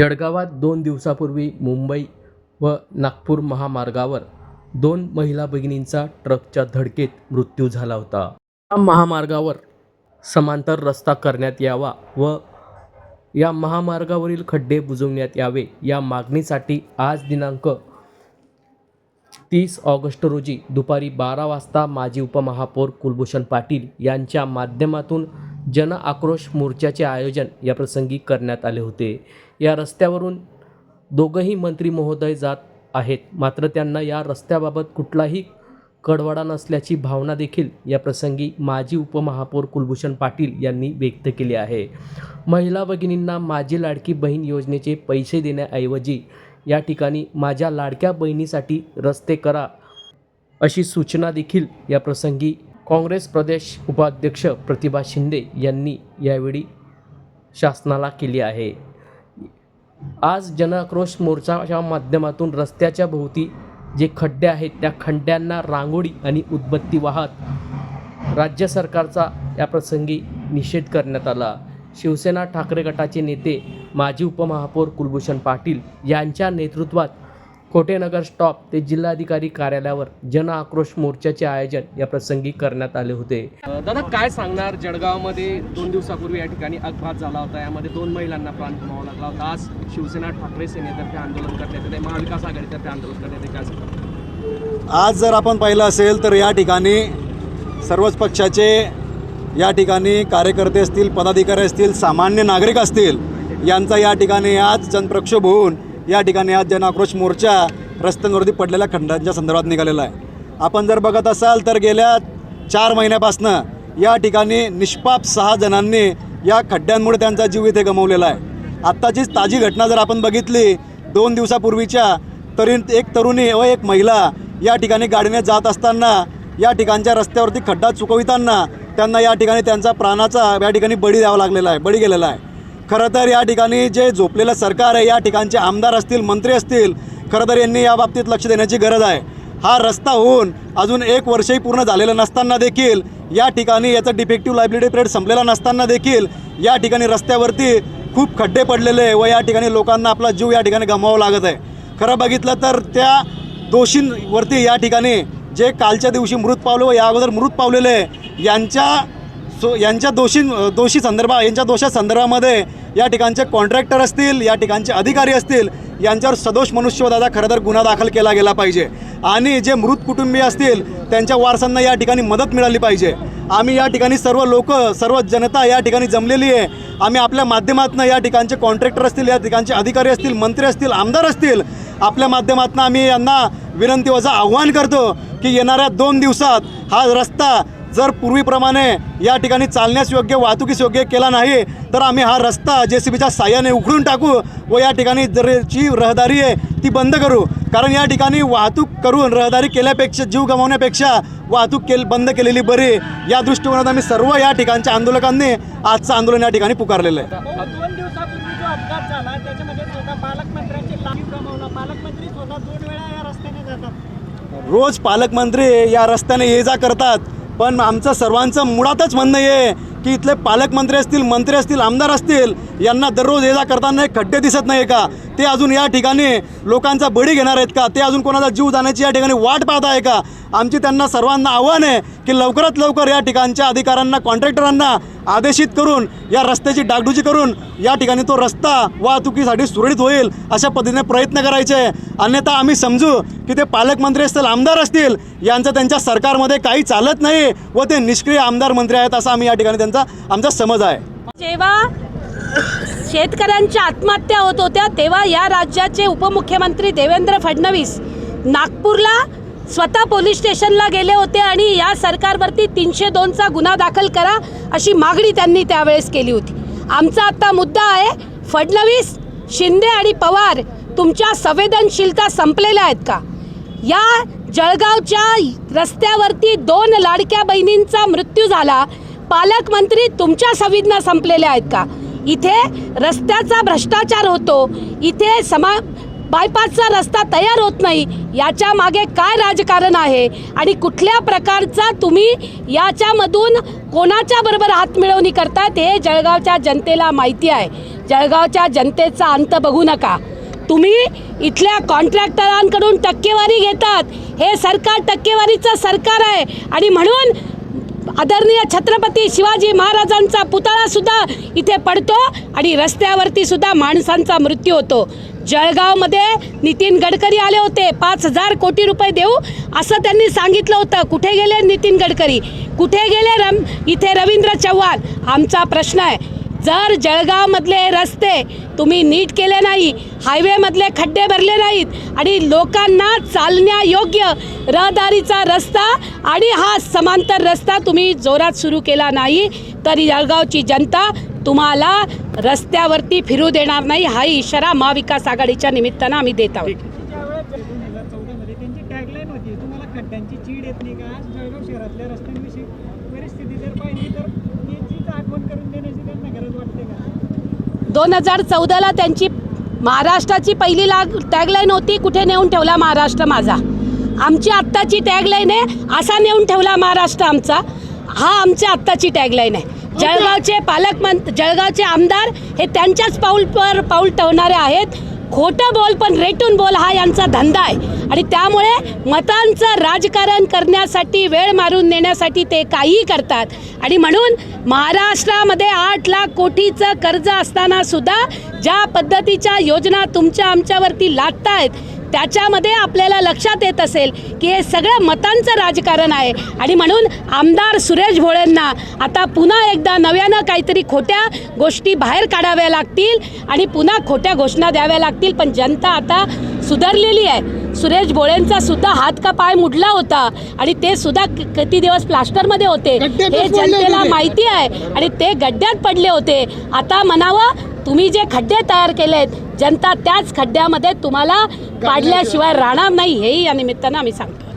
जळगावात दोन दिवसापूर्वी मुंबई व नागपूर महामार्गावर दोन महिला भगिनींचा ट्रकच्या धडकेत मृत्यू झाला होता. या महामार्गावर समांतर रस्ता करण्यात यावा व या महामार्गावरील खड्डे बुजवण्यात यावे या मागणीसाठी आज दिनांक तीस ऑगस्ट रोजी दुपारी बारा वाजता माजी उपमहापौर कुलभूषण पाटील यांच्या माध्यमातून जन आक्रोश मोर्चाचे आयोजन या प्रसंगी करण्यात आले होते. या रस्त्यावरून दोघंही मंत्री महोदय जात आहेत. मात्र त्यांना या रस्त्याबाबत कुठलाही कडवडा नसल्याची भावना देखील या प्रसंगी माजी उपमहापौर कुलभूषण पाटील यांनी व्यक्त केली आहे. महिला भगिनींना माझी लाडकी बहीण योजनेचे पैसे देण्याऐवजी या ठिकाणी माझ्या लाडक्या बहिणीसाठी रस्ते करा अशी सूचना देखील या प्रसंगी काँग्रेस प्रदेश उपाध्यक्ष प्रतिभा शिंदे यांनी यावेळी शासनाला केली आहे. आज जनाक्रोश मोर्चाच्या माध्यमातून रस्त्याच्या भोवती जे खड्डे आहेत त्या खड्ड्यांना रांगोळी आणि उदबत्ती वाहत राज्य सरकारचा या प्रसंगी निषेध करण्यात आला. शिवसेना ठाकरे गटाचे नेते माजी उपमहापौर कुलभूषण पाटील यांच्या नेतृत्वात कोटेनगर स्टॉप ते जिल्हाधिकारी कार्यालयावर जन आक्रोश मोर्चाचे आयोजन या प्रसंगी करण्यात आले होते. दादा काय सांगणार? जळगावमध्ये दोन दिवसापूर्वी या ठिकाणी अपघात झाला होता. यामध्ये दोन महिलांना प्राण गमावा लागला होता. आज शिवसेना ठाकरे सेनेतर्फे आंदोलन करण्यात येते. महाविकास आघाडीतर्फे आंदोलन करण्यात येते. काय आज जर आपण पाहिलं असेल तर या ठिकाणी सर्वच पक्षाचे या ठिकाणी कार्यकर्ते असतील पदाधिकारी असतील सामान्य नागरिक असतील यांचा या ठिकाणी आज जनप्रक्षोभ होऊन या ठिकाणी आज जनाक्रोश मोर्चा रस्त्यांवरती पडलेल्या खंडांच्या संदर्भात निघालेला आहे. आपण जर बघत असाल तर गेल्या चार महिन्यापासनं या ठिकाणी निष्पाप सहा जणांनी या खड्ड्यांमुळे त्यांचा जीव इथे गमावलेला आहे. आत्ताचीच ताजी घटना जर आपण बघितली दोन दिवसापूर्वीच्या तरी एक तरुणी व एक महिला या ठिकाणी गाडीने जात असताना या ठिकाणच्या रस्त्यावरती खड्डा चुकविताना त्यांना या ठिकाणी त्यांचा प्राणाचा या ठिकाणी बळी द्यावा लागलेला आहे बळी गेलेला आहे. खरं तर या ठिकाणी जे झोपलेलं सरकार आहे या ठिकाणचे आमदार असतील मंत्री असतील खरं तर यांनी या बाबतीत लक्ष देण्याची गरज आहे. हा रस्ता होऊन अजून एक वर्षही पूर्ण झालेलं नसताना देखील या ठिकाणी याचा डिफेक्टिव्ह लायबिलिटी पिरियड संपलेला नसताना देखील या ठिकाणी रस्त्यावरती खूप खड्डे पडलेले व या ठिकाणी लोकांना आपला जीव या ठिकाणी गमवावा लागत आहे. खरं बघितलं तर त्या दोषींवरती या ठिकाणी जे कालच्या दिवशी मृत पावले व या अगोदर मृत पावलेले यांच्या सो यांच्या दोषी दोषी संदर्भा यांच्या दोषा संदर्भामध्ये या ठिकाणचे कॉन्ट्रॅक्टर असतील या ठिकाणचे अधिकारी असतील यांच्यावर सदोष मनुष्यवधाचा खरं तर गुन्हा दाखल केला गेला पाहिजे. आणि जे मृत कुटुंबीय असतील त्यांच्या वारसांना या ठिकाणी मदत मिळाली पाहिजे. आम्ही या ठिकाणी सर्व लोक सर्व जनता या ठिकाणी जमलेली आहे. आम्ही आपल्या माध्यमातून या ठिकाणचे कॉन्ट्रॅक्टर असतील या ठिकाणचे अधिकारी असतील मंत्री असतील आमदार असतील आपल्या माध्यमातून आम्ही यांना विनंती वजा आव्हान करतो की येणाऱ्या दोन दिवसात हा रस्ता जर पूर्वीप्रमाणे या ठिकाणी चालण्यास योग्य वाहतुकीस योग्य केला नाही तर आम्ही हा रस्ता जे सी बीच्या साह्याने उखडून टाकू व या ठिकाणी जर जी रहदारी आहे ती बंद करू. कारण या ठिकाणी वाहतूक करून रहदारी केल्यापेक्षा जीव गमावण्यापेक्षा वाहतूक केल बंद केलेली बरी या दृष्टिकोनात आम्ही सर्व या ठिकाणच्या आंदोलकांनी आजचं आंदोलन या ठिकाणी पुकारलेलं आहे. रोज पालकमंत्री या रस्त्याने ये जा करतात. पण आमचं सर्वांचं मुळातच म्हणणं आहे की इथले पालकमंत्री असतील मंत्री असतील आमदार असतील यांना दररोज ये जा करताना एक खड्डे दिसत नाही का? ते अजून या ठिकाणी लोकांचा बळी घेणार आहेत का? ते अजून कोणाचा जीव जाण्याची या ठिकाणी वाट पाहत आहे का? आमची त्यांना सर्वांना आव्हान आहे की लवकरात लवकर या ठिकाणच्या अधिकाऱ्यांना कॉन्ट्रॅक्टरांना आदेशित करून या रस्त्याची डागडुजी करून या ठिकाणी तो रस्ता वाहतुकीसाठी सुरळीत होईल अशा पद्धतीने प्रयत्न करायचे. अन्यथा आम्ही समजू की ते पालकमंत्री असतील आमदार असतील यांचं त्यांच्या सरकारमध्ये काही चालत नाही व ते निष्क्रिय आमदार मंत्री आहेत असं आम्ही या ठिकाणी त्यांचा आमचा समज आहे. जेव्हा शेतकऱ्यांच्या आत्महत्या होत होत्या तेव्हा या राज्याचे उपमुख्यमंत्री देवेंद्र फडणवीस नागपूरला स्वतः पोलीस स्टेशनला गेले होते आणि या सरकारवरती तीनशे दोनचा गुन्हा दाखल करा अशी मागणी त्यांनी त्यावेळेस केली होती. आमचा आता मुद्दा आहे फडणवीस शिंदे आणि पवार तुमच्या संवेदनशीलता संपलेल्या आहेत का? या जळगावच्या रस्त्यावरती दोन लाडक्या बहिणींचा मृत्यू झाला पालकमंत्री तुमच्या संवेदना संपलेल्या आहेत का? इथे रस्त्याचा भ्रष्टाचार होतो. इथे समा बायपासचा रस्ता तयार होत नाही. याच्या मागे काय राजकारण आहे? आणि कुठल्या प्रकारचा तुम्ही याच्यामधून कोणाच्या बरोबर हात मिळवणी करतात हे जळगावच्या जनतेला माहिती आहे. जळगावच्या जनतेचा अंत बघू नका. तुम्ही इथल्या कॉन्ट्रॅक्टरांकडून टक्केवारी घेतात. हे सरकार टक्केवारीचं सरकार आहे. आणि म्हणून आदरणीय छत्रपती शिवाजी महाराजांचा पुतळा सुद्धा इथे पडतो आणि रस्त्यावरती सुद्धा माणसांचा मृत्यू होतो. जळगावमध्ये नितीन गडकरी आले होते. पाच हजार कोटी रुपये देऊ असं त्यांनी सांगितलं होतं. कुठे गेले नितीन गडकरी? कुठे गेले रम इथे रवींद्र चव्हाण? आमचा प्रश्न आहे. जर जळगावमधले रस्ते तुम्ही नीट केले नाही हायवेमधले खड्डे भरले नाहीत आणि लोकांना चालण्यायोग्य रहदारीचा रस्ता आणि हा समांतर रस्ता तुम्ही जोरात सुरू केला नाही तर जळगावची जनता तुम्हाला रस्त्यावरती फिरू देणार नाही. हा इशारा महाविकास आघाडीच्या निमित्तानं आम्ही देत आहोत. शहरातल्या रस्त्यांविषयी परिस्थिती जर पाहिली तर आठवण करून देण्याची त्यांना गरज वाटते का दोन हजार चौदाला त्यांची महाराष्ट्राची पहिली लाग टॅगलाईन होती कुठे नेऊन ठेवला महाराष्ट्र माझा? आमची आत्ताची टॅगलाईन आहे असा नेऊन ठेवला महाराष्ट्र आमचा. हा आमची आत्ताची टॅगलाईन आहे. जळगावचे पालकमंत्री जळगावचे आमदार हे त्यांच्याच पाऊलवर पाऊल ठेवणारे आहेत. खोटं बोल पण रेटून बोल हा यांचा धंदा आहे. आणि त्यामुळे मतांचं राजकारण करण्यासाठी वेळ मारून नेण्यासाठी ते काहीही करतात. आणि म्हणून महाराष्ट्रामध्ये आठ लाख कोटीचं कर्ज असताना सुद्धा ज्या पद्धतीच्या योजना तुमच्या आमच्यावरती लादतायत त्याच्यामध्ये आपल्याला लक्षात येत असेल की हे सगळं मतांचं राजकारण आहे. आणि म्हणून आमदार सुरेश भोळेंना आता पुन्हा एकदा नव्यानं काहीतरी खोट्या गोष्टी बाहेर काढाव्या लागतील आणि पुन्हा खोट्या घोषणा द्याव्या लागतील. पण जनता आता सुधारलेली आहे. सुरेश भोळेंचा सुद्धा हात का पाय मुडला होता आणि ते सुद्धा किती दिवस प्लास्टरमध्ये होते. हे जनतेला माहिती आहे आणि ते गड्ड्यात पडले होते. आता म्हणावं तुम्ही जे खड्डे तयार केलेत जनता त्याच खड्ड्यामध्ये तुम्हाला पाडल्याशिवाय राहणार नाही हेही या निमित्तानं आम्ही सांगतो.